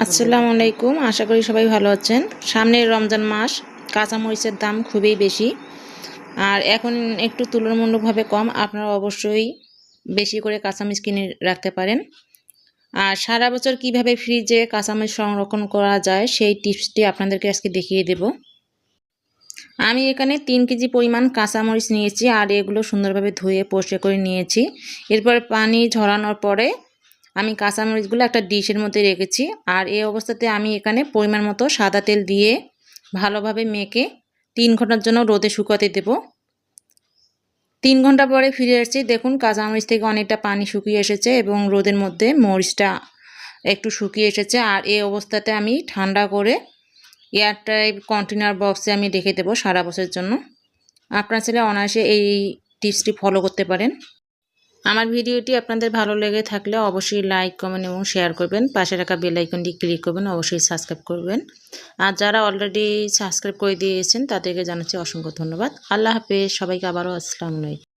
আসসালামু আলাইকুম, আশা করি সবাই ভালো আছেন। সামনের রমজান মাস, কাঁচামরিচের দাম খুবই বেশি। আর এখন একটু তুলনামূলকভাবে কম, আপনারা অবশ্যই বেশি করে কাঁচামরিচ কিনে রাখতে পারেন। আর সারা বছর কীভাবে ফ্রিজে কাঁচামরিচ সংরক্ষণ করা যায়, সেই টিপসটি আপনাদেরকে আজকে দেখিয়ে দেব। আমি এখানে তিন কেজি পরিমাণ কাঁচামরিচ নিয়েছি, আর এগুলো সুন্দরভাবে ধুয়ে পরিষ্কার করে নিয়েছি। এরপর পানি ঝরানোর পরে আমি কাঁচামরিচগুলো একটা ডিশের মধ্যে রেখেছি। আর এই অবস্থাতে আমি এখানে পরিমাণ মতো সাদা তেল দিয়ে ভালোভাবে মেখে তিন ঘণ্টার জন্য রোদে শুকাতে দেব। তিন ঘণ্টা পরে ফিরে আসছি। দেখুন, কাঁচামরিচ থেকে অনেকটা পানি শুকিয়ে এসেছে এবং রোদের মধ্যে মরিচটা একটু শুকিয়ে এসেছে। আর এই অবস্থাতে আমি ঠান্ডা করে এয়ারটাইট কন্টেনার বক্সে আমি রেখে দেবো সারা বছরের জন্য। আপনার ছেলে অনায়াসে এই টিপসটি ফলো করতে পারেন। আমার ভিডিওটি আপনাদের ভালো লেগে থাকলে অবশ্যই লাইক, কমেন্ট এবং শেয়ার করবেন। পাশে রাখা বেল আইকনটি ক্লিক করবেন, অবশ্যই সাবস্ক্রাইব করবেন। আর যারা অলরেডি সাবস্ক্রাইব করে দিয়েছেন, তাদেরকে জানাচ্ছি অসংখ্য ধন্যবাদ। আল্লাহ হাফেজ, সবাইকে আবারও আসসালামু আলাইকুম।